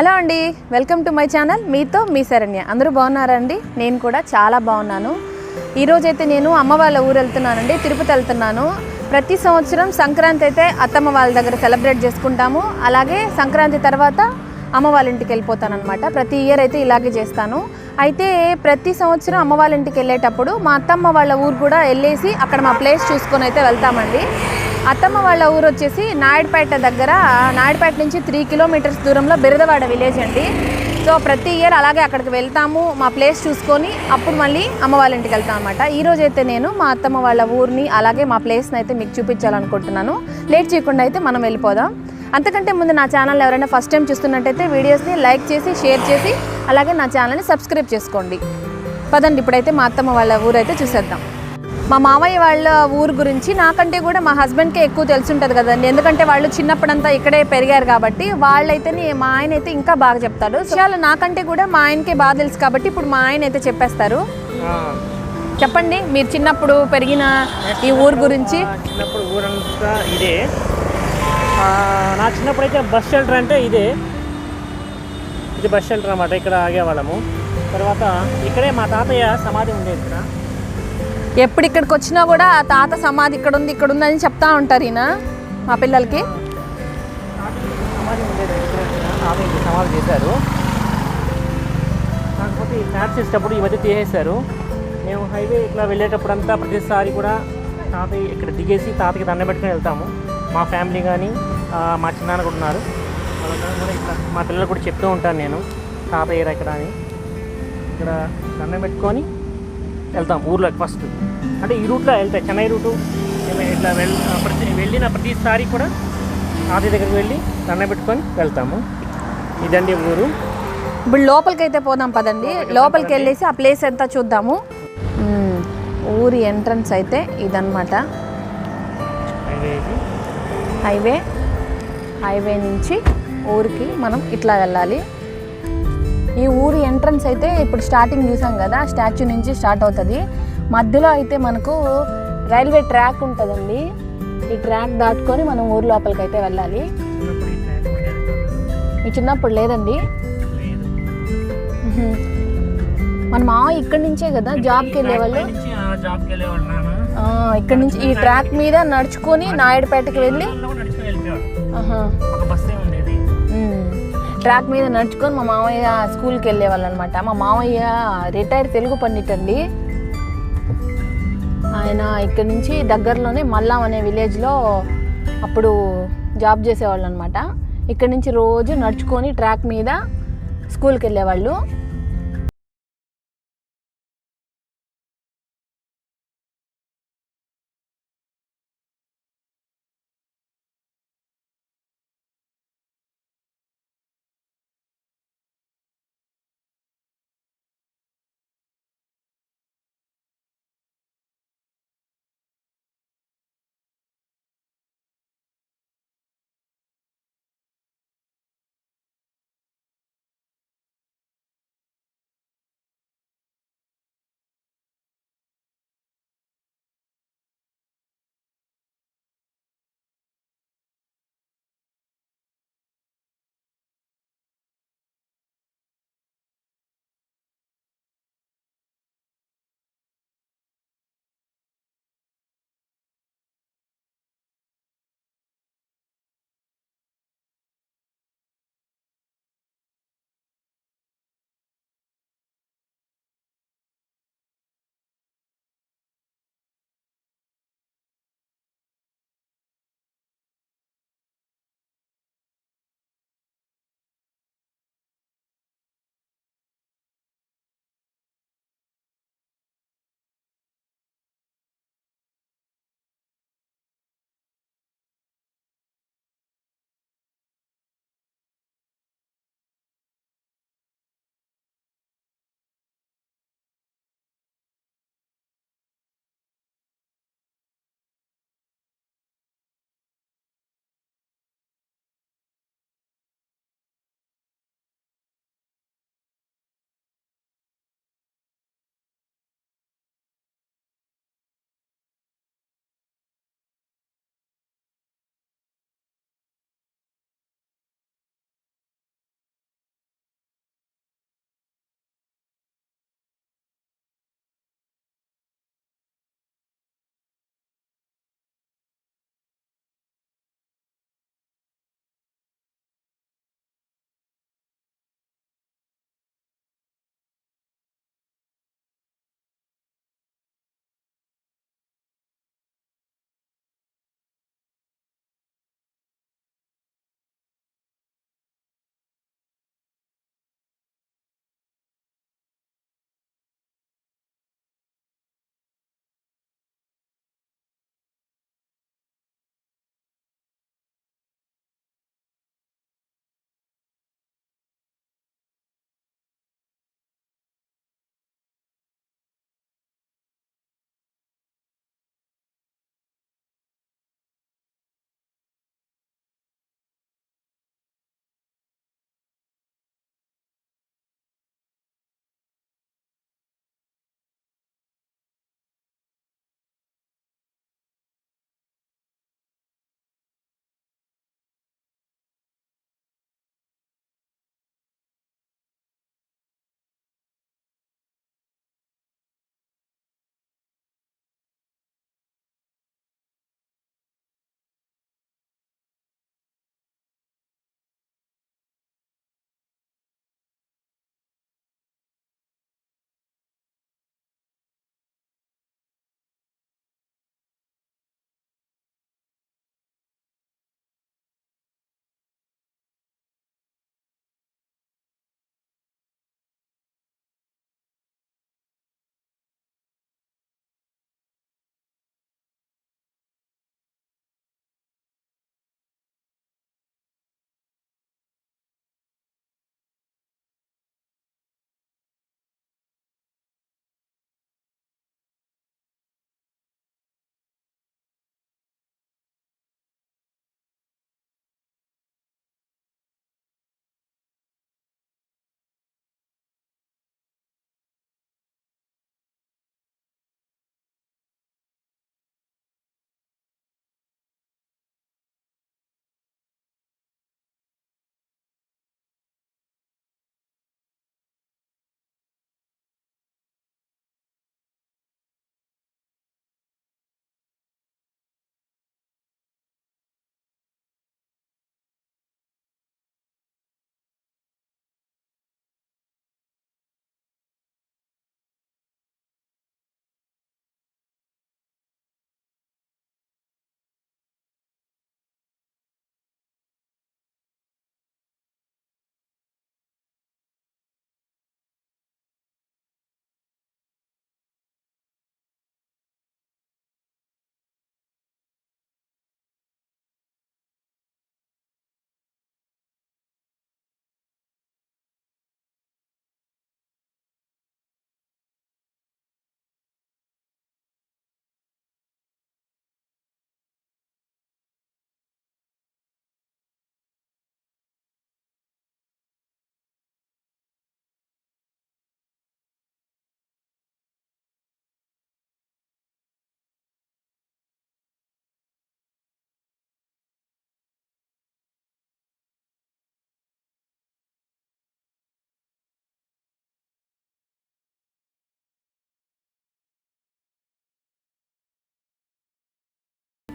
Hello అండి welcome to my channel. మీతో మీ శరణ్య. అందరూ బాగున్నారండి నేను కూడా చాలా బాగున్నాను. ఈరోజైతే నేను అమ్మ వాళ్ళ ఊరు వెళ్తున్నానండి తిరుపతి వెళ్తున్నాను. ప్రతి సంవత్సరం సంక్రాంతి అయితే అత్తమ్మ వాళ్ళ దగ్గర సెలబ్రేట్ చేసుకుంటాము. అలాగే సంక్రాంతి తర్వాత అమ్మ వాళ్ళ ఇంటికి వెళ్ళిపోతానమాట ప్రతి ఇయర్ అయితే ఇలాగే చేస్తాను. అయితే ప్రతి సంవత్సరం అమ్మ వాళ్ళ ఇంటికి వెళ్ళేటప్పుడు మా అత్తమ్మ వాళ్ళ ఊరు కూడా వెళ్ళేసి అక్కడ మా ప్లేస్ చూసుకొని అయితే వెళ్తామండి. అత్తమ్మ వాళ్ళ ఊరు వచ్చేసి నాయుడుపేట దగ్గర. నాయుడుపేట నుంచి త్రీ కిలోమీటర్స్ దూరంలో బిరదవాడ విలేజ్ అండి. సో ప్రతి ఇయర్ అలాగే అక్కడికి వెళ్తాము మా ప్లేస్ చూసుకొని అప్పుడు మళ్ళీ అమ్మ వాళ్ళ ఇంటికి వెళ్తాం అనమాట ఈరోజు అయితే నేను మా అత్తమ్మ వాళ్ళ ఊరిని అలాగే మా ప్లేస్ని అయితే మీకు చూపించాలనుకుంటున్నాను. లేట్ చేయకుండా అయితే మనం వెళ్ళిపోదాం. అంతకంటే ముందు నా ఛానల్ ఎవరైనా ఫస్ట్ టైం చూస్తున్నట్టయితే వీడియోస్ని లైక్ చేసి షేర్ చేసి అలాగే నా ఛానల్ని సబ్స్క్రైబ్ చేసుకోండి. పదండి ఇప్పుడైతే మా అత్తమ్మ వాళ్ళ ఊరైతే చూసేద్దాం. మా మామయ్య వాళ్ళ ఊరు గురించి నాకంటే కూడా మా హస్బెండ్కే ఎక్కువ తెలిసి ఉంటుంది కదండి. ఎందుకంటే వాళ్ళు చిన్నప్పుడంతా ఇక్కడే పెరిగారు కాబట్టి వాళ్ళైతే మా ఆయన అయితే ఇంకా బాగా చెప్తాడు విషయాలు నాకంటే కూడా మా ఆయనకే బాగా తెలుసు కాబట్టి ఇప్పుడు మా ఆయన అయితే చెప్పేస్తారు చెప్పండి మీరు చిన్నప్పుడు పెరిగిన ఈ ఊరు గురించి. చిన్నప్పుడు ఊరంతా ఇదే. నా చిన్నప్పుడు అయితే బస్ షెల్టర్ అంటే ఇదే. ఇది బస్ షెల్టర్ అన్నమాట ఇక్కడ ఆగేవాళ్ళము. తర్వాత ఇక్కడే మా తాతయ్య సమాధి ఉండేది ఇక్కడ. ఎప్పుడు ఇక్కడికి వచ్చినా కూడా ఆ తాత సమాధి ఇక్కడ ఉంది ఇక్కడ ఉంది అని చెప్తా ఉంటారు ఈయన మా పిల్లలకి? సమాధి చేశారు కాకపోతే ఈ ఫ్లాట్ చేసేటప్పుడు ఈ మధ్య తీసేశారు. మేము హైవే ఇట్లా వెళ్ళేటప్పుడు అంతా ప్రతిసారి కూడా తాతయ్య ఇక్కడ దిగేసి తాతయ్యకి దండం పెట్టుకుని వెళ్తాము. మా ఫ్యామిలీ కానీ మా చిన్నాన్న కూడా ఉన్నారు. వాళ్ళందరూ కూడా ఇట్లా మా పిల్లలు కూడా చెప్తూ ఉంటాను నేను తాతయ్య ఇక్కడ అని. ఇక్కడ దండం పెట్టుకొని వెళ్తాం ఊర్లోకి ఫస్ట్ అంటే ఈ రూట్లో వెళ్తాయి చెన్నై రూటు ఇట్లా వెళ్ ప్రతి వెళ్ళిన ప్రతిసారి కూడా తాతయ్య దగ్గరికి వెళ్ళి దండం పెట్టుకొని వెళ్తాము. ఇదండి ఊరు. ఇప్పుడు లోపలికి అయితే పోదాం పదండి. లోపలికి వెళ్ళేసి ఆ ప్లేస్ ఎంత చూద్దాము. ఊరి ఎంట్రన్స్ అయితే ఇదన్నమాట. హైవే. ఇది. హైవే. హైవే నుంచి ఊరికి మనం ఇట్లా వెళ్ళాలి. ఈ ఊరి ఎంట్రన్స్ అయితే ఇప్పుడు స్టార్టింగ్ చూసాం కదా స్టాచ్యూ నుంచి స్టార్ట్ అవుతుంది. మధ్యలో అయితే మనకు రైల్వే ట్రాక్ ఉంటుందండి. ఈ ట్రాక్ దాటుకొని మనం ఊరు లోపలికి అయితే వెళ్ళాలి. మీ చిన్నప్పుడు లేదండి. మన మామ ఇక్కడి నుంచే కదా జాబ్కి వెళ్ళేవాళ్ళు? ఇక్కడ నుంచి ఈ ట్రాక్ మీద నడుచుకొని నాయుడుపేటకి వెళ్ళి? ట్రాక్ మీద నడుచుకొని మా మామయ్య స్కూల్కి వెళ్ళేవాళ్ళు అనమాట మా మామయ్య రిటైర్ తెలుగు పండిట్ అండి. ఆయన ఇక్కడ నుంచి దగ్గరలోనే మల్లాం అనే విలేజ్లో అప్పుడు జాబ్ చేసేవాళ్ళు అనమాట ఇక్కడ నుంచి రోజు నడుచుకొని ట్రాక్ మీద స్కూల్కి వెళ్ళేవాళ్ళు.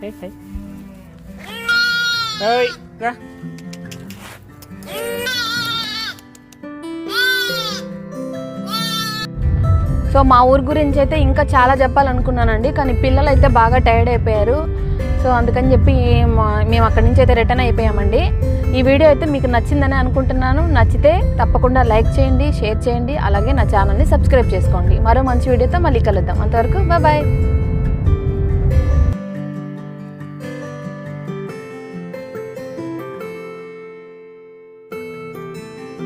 హై హై ఓయ్ రా సో మా ఊరు గురించి అయితే ఇంకా చాలా చెప్పాలనుకున్నానండి కానీ పిల్లలు అయితే బాగా టైర్డ్ అయిపోయారు. సో అందుకని చెప్పి మేము అక్కడి నుంచి అయితే రిటర్న్ అయిపోయామండి. ఈ వీడియో అయితే మీకు నచ్చిందని అనుకుంటున్నాను. నచ్చితే తప్పకుండా లైక్ చేయండి షేర్ చేయండి అలాగే నా ఛానల్ని సబ్స్క్రైబ్ చేసుకోండి. మరో మంచి వీడియోతో మళ్ళీ కలుద్దాం. అంతవరకు బాయ్